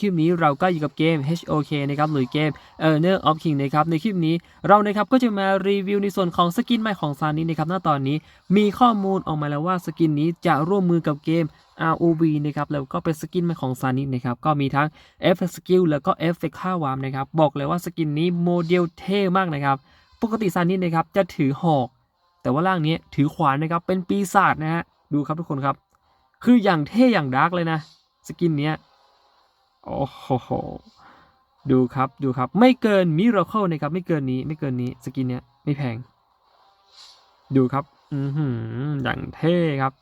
คลิปนี้เราก็อยู่กับเกม HOK นะครับหรือเกม Earner of King นะครับในคลิปนี้เรานะครับก็จะมารีวิวในส่วนของสกินใหม่ของซานินะครับณตอนนี้มีข้อมูลออกมาแล้วว่าสกินนี้จะร่วมมือกับเกม ROV นะครับแล้วก็เป็นสกินใหม่ของซานินะครับก็มีทั้ง F Skill แล้วก็ F ค่าวามนะครับบอกเลยว่าสกินนี้โมเดลเท่มากนะครับปกติซานินะครับจะถือหอก แต่ว่าร่างนี้ถือขวานนะครับเป็นปีศาจนะฮะดูครับทุกคนครับ คืออย่างเท่อย่างดาร์กเลยนะสกินเนี้ย โอ้โหดูครับดูครับ ไม่เกินมิราเคิลนะครับ ไม่เกินนี้ไม่เกินนี้สกินเนี้ยไม่แพง ดูครับ อือหืออย่างเท่ครับ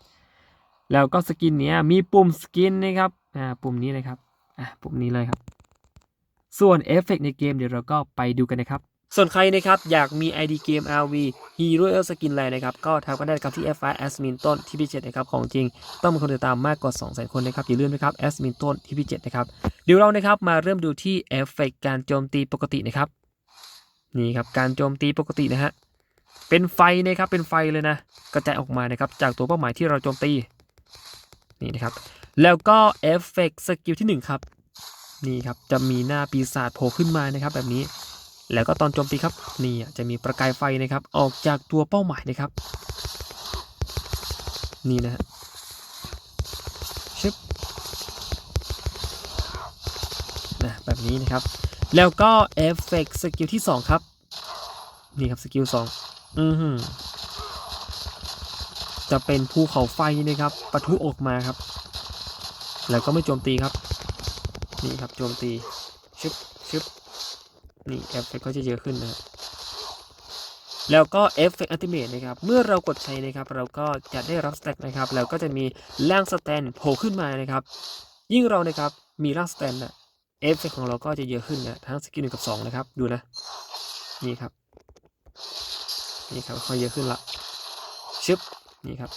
แล้วก็สกินเนี้ยมีปุ่มสกินนะครับอ่าปุ่มนี้เลยครับอ่าปุ่มนี้เลยครับ ส่วนเอฟเฟกในเกมเดี๋ยวเราก็ไปดูกันนะครับ ส่วนใครนะครับอยากมี ID เกม RV Hero El Skin อะไรนะครับก็ทักมาได้ครับที่ F5 Admin ต้นที่พี่เจ็ดนะครับของจริงต้องมีคนติดตามมากกว่า2 0 0 0 0คนนะครับอย่าลืมนะครับ Admin ต้นที่พี่เจ็ดนะครับเดี๋ยวเรานะครับมาเริ่มดูที่เอฟเฟกการโจมตีปกตินะครับนี่ครับการโจมตีปกตินะฮะเป็นไฟนะครับเป็นไฟเลยนะกระจายออกมานะครับจากตัวเป้าหมายที่เราโจมตีนี่นะครับแล้วก็เอฟเฟกสกิลที่1ครับนี่ครับจะมีหน้าปีศาจโผล่ขึ้นมานะครับแบบนี้ แล้วก็ตอนโจมตีครับนี่จะมีประกายไฟนะครับออกจากตัวเป้าหมายนะครับ นี่นะฮะชึบนะแบบนี้นะครับ แล้วก็เอฟเฟกสกิลที่ 2 ครับ นี่ครับสกิล2อือหือจะเป็นภูเขาไฟนะครับปะทุออกมาครับ แล้วก็ไม่โจมตีครับ นี่ครับโจมตีชึบชึบ นี่เอฟเฟกก็จะเยอะขึ้นนะแล้วก็เอฟเฟกอัลติเมทนะครับ เมื่อเรากดใช้นะครับ เราก็จะได้รับสแต็กนะครับ แล้วก็จะมีร่างสแตนโผล่ขึ้นมานะครับ ยิ่งเรานะครับ มีร่างสแตนอะเอฟเฟกของเราก็จะเยอะขึ้นนะทั้งสกิลหนึ่งกับสองนะครับ ดูนะ นี่ครับ นี่ครับค่อยเยอะขึ้นละ ชึบ นี่ครับ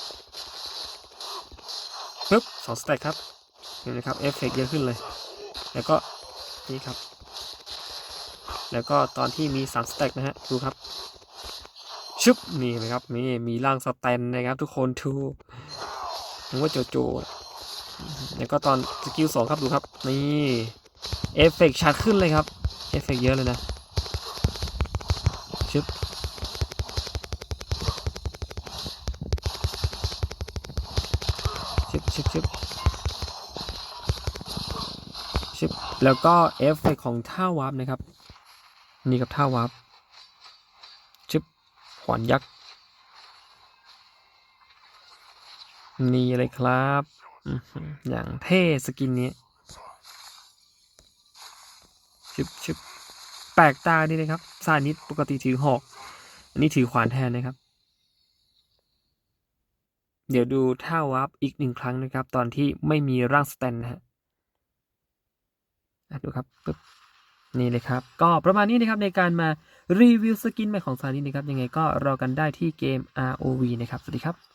ปึ๊บสองสแต็กครับ เห็นไหมครับ เอฟเฟกเยอะขึ้นเลย แล้วก็ นี่ครับ แล้วก็ตอนที่มี3สแต็กนะฮะดูครับชึบนี่เห็นะครับนี่มีร่างสแตนนะครับทุกคนทูนึกว่าโจโจแล้วก็ตอนสกิลสองครับดูครับนี่เอฟเฟกชัดขึ้นเลยครับเอฟเฟกเยอะเลยนะชึบชึบชึบชึบชึบแล้วก็เอฟเฟกของท่าวาร์ปนะครับ นี่กับท่าวาร์ปชึบขวานยักษ์ นี่เลยครับ อย่างเท่สกินนี้ชึบชึบแปลกตาดีนะครับซานิดปกติถือหอก อันนี้ถือขวานแทนนะครับ เดี๋ยวดูท่าวาร์ปอีกหนึ่งครั้งนะครับ ตอนที่ไม่มีร่างสแตนนะฮะอะดูครับปึ๊บ นี่เลยครับ ก็ประมาณนี้นะครับในการมารีวิวสกินใหม่ของซานินะครับยังไงก็รอกันได้ที่เกม ROV นะครับ สวัสดีครับ